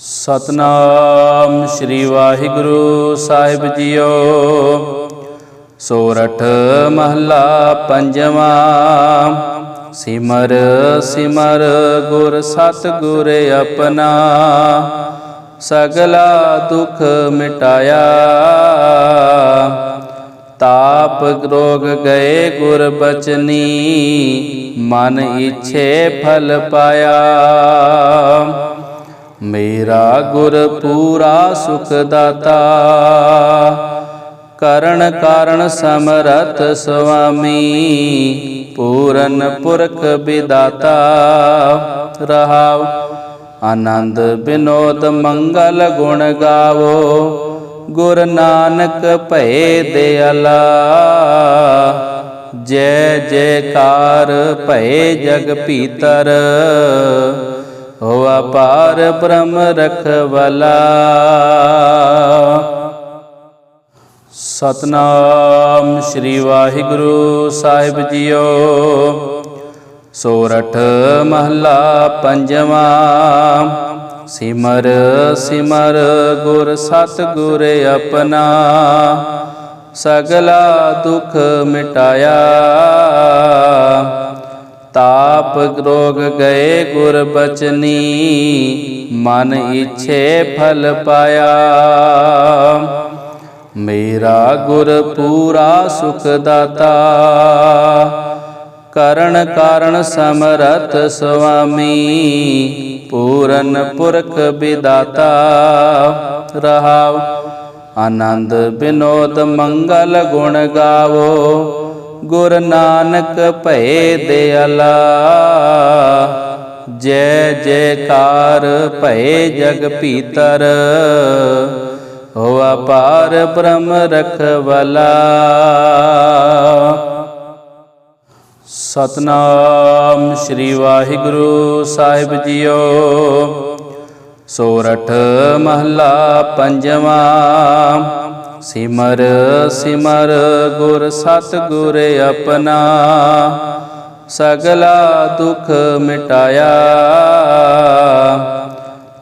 ਸਤਨਾਮ ਸ੍ਰੀ ਵਾਹਿਗੁਰੂ ਸਾਹਿਬ ਜੀਓ। ਸੋਰਠ ਮਹੱਲਾ ਪੰਜਵਾਂ, ਸਿਮਰ ਸਿਮਰ ਗੁਰ ਸਤਿਗੁਰ ਆਪਣਾ, ਸਗਲਾ ਦੁਖ ਮਿਟਾਇਆ। ਤਾਪ ਰੋਗ ਗਏ ਗੁਰ ਬਚਨੀ, ਮਨ ਇਛੇ ਫਲ ਪਾਇਆ। ਮੇਰਾ ਗੁਰ ਪੂਰਾ ਸੁਖ ਦਾਤਾ ਕਰਨ ਕਾਰਣ ਸਮਰਥ ਸੁਆਮੀ, ਪੂਰਨ ਪੁਰਖ ਵਿਦਾਤਾ, ਰਹਾਉ, ਆਨੰਦ ਬਿਨੋਦ ਮੰਗਲ ਗੁਣ ਗਾਵੋ, ਗੁਰ ਨਾਨਕ ਭਏ ਦਿਆਲਾ, ਜੈ ਜੈਕਾਰ ਭਏ ਜਗ ਭੀਤਰ ਹੋ ਪਾਰ ਬ੍ਰਹਮ ਰਖਵਾਲਾ। ਸਤਨਾਮ ਸ੍ਰੀ ਵਾਹਿਗੁਰੂ ਸਾਹਿਬ ਜੀਓ। ਸੋਰਠ ਮਹੱਲਾ ਪੰਜਵਾਂ। ਸਿਮਰ ਸਿਮਰ ਗੁਰ ਸਤਿਗੁਰ ਆਪਣਾ। ਸਗਲਾ ਦੁਖ ਮਿਟਾਇਆ। ਤਾਪ ਰੋਗ ਗਏ ਗੁਰ ਬਚਨੀ, ਮਨ ਇਛੇ ਫਲ ਪਾਇਆ। ਮੇਰਾ ਗੁਰ ਪੂਰਾ ਸੁਖ ਦਾਤਾ ਕਰਨ ਕਾਰਣ ਸਮਰਥ ਸੁਆਮੀ, ਪੂਰਨ ਪੁਰਖ ਵਿਦਾਤਾ। ਰਹਾਉ ਆਨੰਦ ਬਿਨੋਦ ਮੰਗਲ ਗੁਣ ਗਾਵੋ। ਗੁਰ ਨਾਨਕ ਭਏ ਦਿਆਲਾ ਜੈ ਜੈਕਾਰ ਭਏ ਜਗ ਭੀਤਰ। ਹੋ ਪਾਰ ਬ੍ਰਹਮ ਰਖਵਾਲਾ। ਸਤਨਾਮ ਸ੍ਰੀ ਵਾਹਿਗੁਰੂ ਸਾਹਿਬ ਜੀਓ। ਸੋਰਠ ਮਹੱਲਾ ਪੰਜਵਾਂ। ਸਿਮਰ ਸਿਮਰ ਗੁਰ ਸਤਿਗੁਰ ਆਪਣਾ, ਸਗਲਾ ਦੁਖ ਮਿਟਾਇਆ।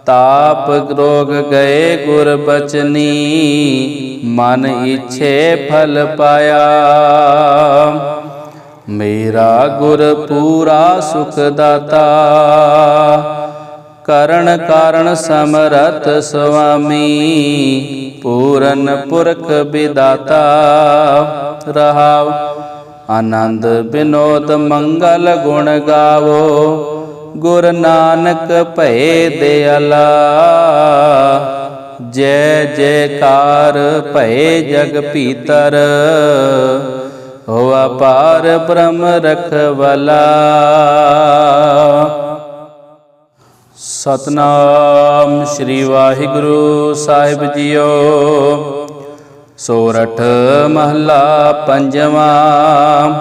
ਤਾਪ ਰੋਗ ਗਏ ਗੁਰ ਬਚਨੀ, ਮਨ ਇਛੇ ਫਲ ਪਾਇਆ। ਮੇਰਾ ਗੁਰ ਪੂਰਾ ਸੁਖ ਦਾਤਾ ਕਰਨ ਕਾਰਣ ਸਮਰਥ ਸੁਆਮੀ। ਪੂਰਨ ਪੁਰਖ ਵਿਦਾਤਾ, ਰਹਾਉ। ਆਨੰਦ ਬਿਨੋਦ ਮੰਗਲ ਗੁਣ ਗਾਵੋ। ਗੁਰ ਨਾਨਕ ਭਏ ਦਿਆਲਾ ਜੈ ਜੈਕਾਰ ਭਏ ਜਗ ਭੀਤਰ। ਹੋ ਅਪਾਰ ਬ੍ਰਹਮ ਰਖਵਾਲਾ। ਸਤਨਾਮ ਸ੍ਰੀ ਵਾਹਿਗੁਰੂ ਸਾਹਿਬ ਜੀਓ। ਸੋਰਠ ਮਹੱਲਾ ਪੰਜਵਾਂ,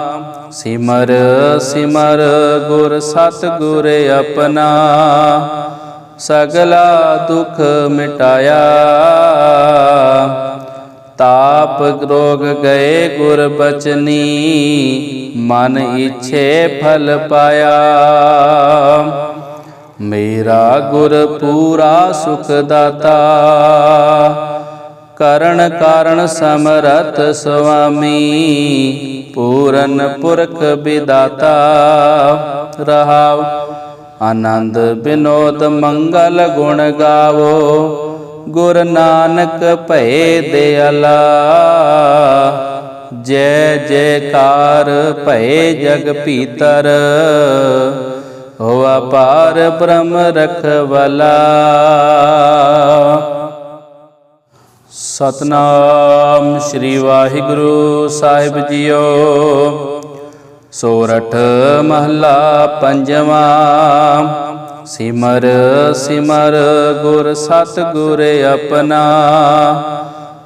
ਸਿਮਰ ਸਿਮਰ ਗੁਰ ਸਤਿਗੁਰ ਆਪਣਾ, ਸਗਲਾ ਦੁਖ ਮਿਟਾਇਆ। ਤਾਪ ਰੋਗ ਗਏ ਗੁਰ ਬਚਨੀ, ਮਨ ਇਛੇ ਫਲ ਪਾਇਆ। ਮੇਰਾ ਗੁਰ ਪੂਰਾ ਸੁਖ ਦਾਤਾ ਕਰਨ ਕਾਰਣ ਸਮਰਥ ਸੁਆਮੀ, ਪੂਰਨ ਪੁਰਖ ਵਿਦਾਤਾ ਰਹਾਉ ਆਨੰਦ ਬਿਨੋਦ ਮੰਗਲ ਗੁਣ ਗਾਵੋ, ਗੁਰ ਨਾਨਕ ਭਏ ਦਿਆਲਾ, ਜੈ ਜੈਕਾਰ ਭਏ ਜਗ ਭੀਤਰ ਹੋ ਪਾਰ ਬ੍ਰਹਮ ਰਖਵਾਲਾ। ਸਤਨਾਮ ਸ੍ਰੀ ਵਾਹਿਗੁਰੂ ਸਾਹਿਬ ਜੀਓ। ਸੋਰਠ ਮਹੱਲਾ ਪੰਜਵਾਂ। ਸਿਮਰ ਸਿਮਰ ਗੁਰ ਸਤਿਗੁਰ ਆਪਣਾ।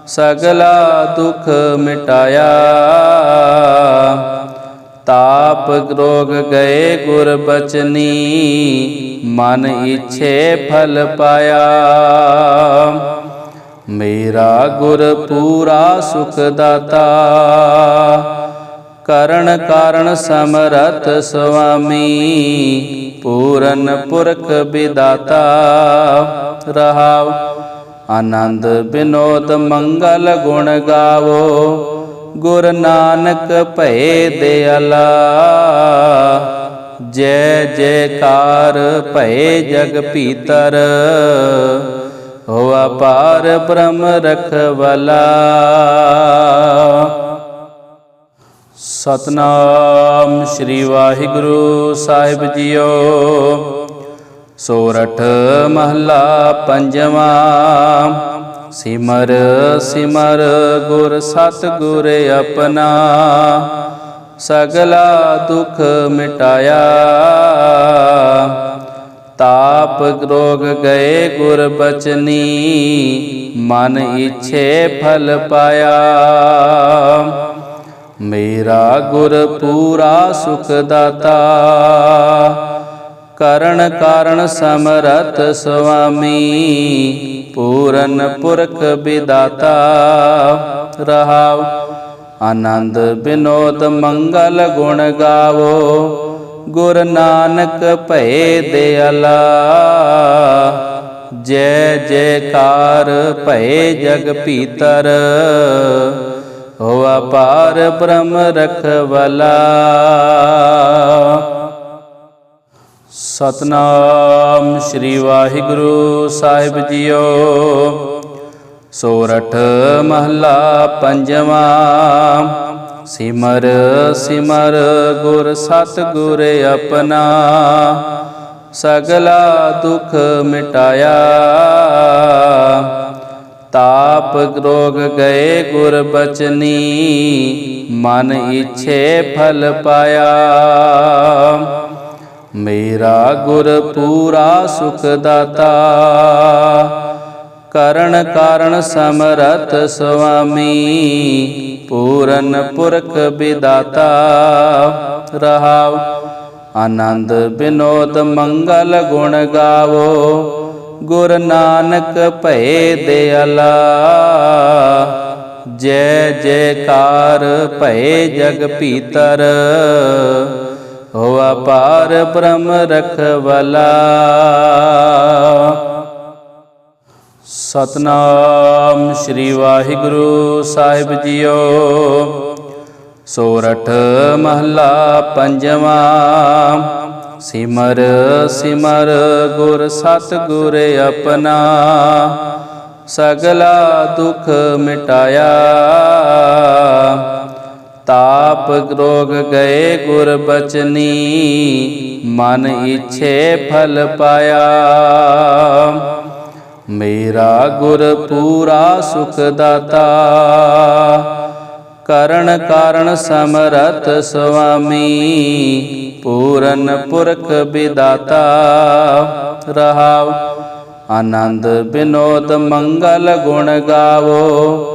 ਸਗਲਾ ਦੁਖ ਮਿਟਾਇਆ। ਤਾਪ ਰੋਗ ਗਏ ਗੁਰ ਬਚਨੀ, ਮਨ ਇਛੇ ਫਲ ਪਾਇਆ। ਮੇਰਾ ਗੁਰ ਪੂਰਾ ਸੁਖ ਦਾਤਾ ਕਰਨ ਕਾਰਣ ਸਮਰਥ ਸੁਆਮੀ, ਪੂਰਨ ਪੁਰਖ ਵਿਦਾਤਾ। ਰਹਾਉ ਆਨੰਦ ਬਿਨੋਦ ਮੰਗਲ ਗੁਣ ਗਾਵੋ। ਗੁਰ ਨਾਨਕ ਭਏ ਦਿਆਲਾ ਜੈ ਜੈਕਾਰ ਭਏ ਜਗ ਭੀਤਰ। ਹੋ ਪਾਰ ਬ੍ਰਹਮ ਰਖਵਲਾ। ਸਤਨਾਮ ਸ੍ਰੀ ਵਾਹਿਗੁਰੂ ਸਾਹਿਬ ਜੀਓ। ਸੋਰਠ ਮਹਲਾ ਪੰਜਵਾਂ। ਸਿਮਰ ਸਿਮਰ ਗੁਰ ਸਤ ਗੁਰ ਆਪਣਾ। ਸਗਲਾ ਦੁਖ ਮਿਟਾਇਆ। ਤਾਪ ਰੋਗ ਗਏ ਗੁਰ ਬਚਨੀ। ਮਨ ਇਛੇ ਫਲ ਪਾਇਆ। ਮੇਰਾ ਗੁਰ ਪੂਰਾ ਸੁਖ ਦਾਤਾ। ਕਰਨ ਕਾਰਣ ਸਮਰਤ ਸੁਆਮੀ, ਪੂਰਨ ਪੁਰਖ ਵਿਦਾਤਾ ਰਹਾਉ। ਆਨੰਦ ਬਿਨੋਦ ਮੰਗਲ ਗੁਣ ਗਾਵੋ, ਗੁਰ ਨਾਨਕ ਭਏ ਦਿਆਲਾ। ਜੈ ਜੈਕਾਰ ਭਏ ਜਗ ਭੀਤਰ ਹੋ ਅਪਾਰ ਬ੍ਰਹਮ ਰਖਵਲਾ। ਸਤਨਾਮ ਸ੍ਰੀ ਵਾਹਿਗੁਰੂ ਸਾਹਿਬ ਜੀਓ। ਸੋਰਠ ਮਹਲਾ ਪੰਜਵਾਂ, ਸਿਮਰ ਸਿਮਰ ਗੁਰ ਸਤ ਗੁਰ ਆਪਣਾ, ਸਗਲਾ ਦੁਖ ਮਿਟਾਇਆ। ਤਾਪ ਰੋਗ ਗਏ ਗੁਰ ਬਚਨੀ, ਮਨ ਇਛੇ ਫਲ ਪਾਇਆ। ਮੇਰਾ ਗੁਰ ਪੂਰਾ ਸੁਖ ਦਾਤਾ ਕਰਨ ਕਾਰਣ ਸਮਰਥ ਸੁਆਮੀ, ਪੂਰਨ ਪੁਰਖ ਵਿਦਾਤਾ। ਰਹਾਉ, ਆਨੰਦ ਬਿਨੋਦ ਮੰਗਲ ਗੁਣ ਗਾਵੋ। ਗੁਰ ਨਾਨਕ ਭਏ ਦਿਆਲਾ। ਜੈ ਜੈਕਾਰ ਭਏ ਜਗ ਭੀਤਰ। ਹੋ ਪਾਰ ਬ੍ਰਹਮ ਰਖਵਲਾ। ਸਤਨਾਮ ਸ੍ਰੀ ਵਾਹਿਗੁਰੂ ਸਾਹਿਬ ਜੀਓ। ਸੋਰਠ ਮਹਲਾ ਪੰਜਵਾਂ। ਸਿਮਰ ਸਿਮਰ ਗੁਰ ਸਤ ਗੁਰ ਆਪਣਾ। ਸਗਲਾ ਦੁਖ ਮਿਟਾਇਆ। ਤਾਪ ਰੋਗ ਗਏ ਗੁਰ ਬਚਨੀ, ਮਨ ਇਛੇ ਫਲ ਪਾਇਆ। ਮੇਰਾ ਗੁਰ ਪੂਰਾ ਸੁਖ ਦਾਤਾ ਕਰਨ ਕਾਰਣ ਸਮਰਥ ਸੁਆਮੀ, ਪੂਰਨ ਪੁਰਖ ਵਿਦਾਤਾ। ਰਹਾਉ ਆਨੰਦ ਬਿਨੋਦ ਮੰਗਲ ਗੁਣ ਗਾਵੋ।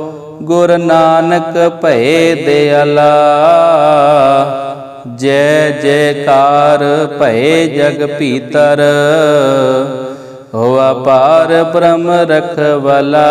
ਗੁਰ ਨਾਨਕ ਭਏ ਦਿਆਲਾ ਜੈ ਜੈਕਾਰ ਭਏ ਜਗ ਭੀਤਰ। ਹੋ ਪਾਰ ਬ੍ਰਹਮ ਰਖਵਲਾ।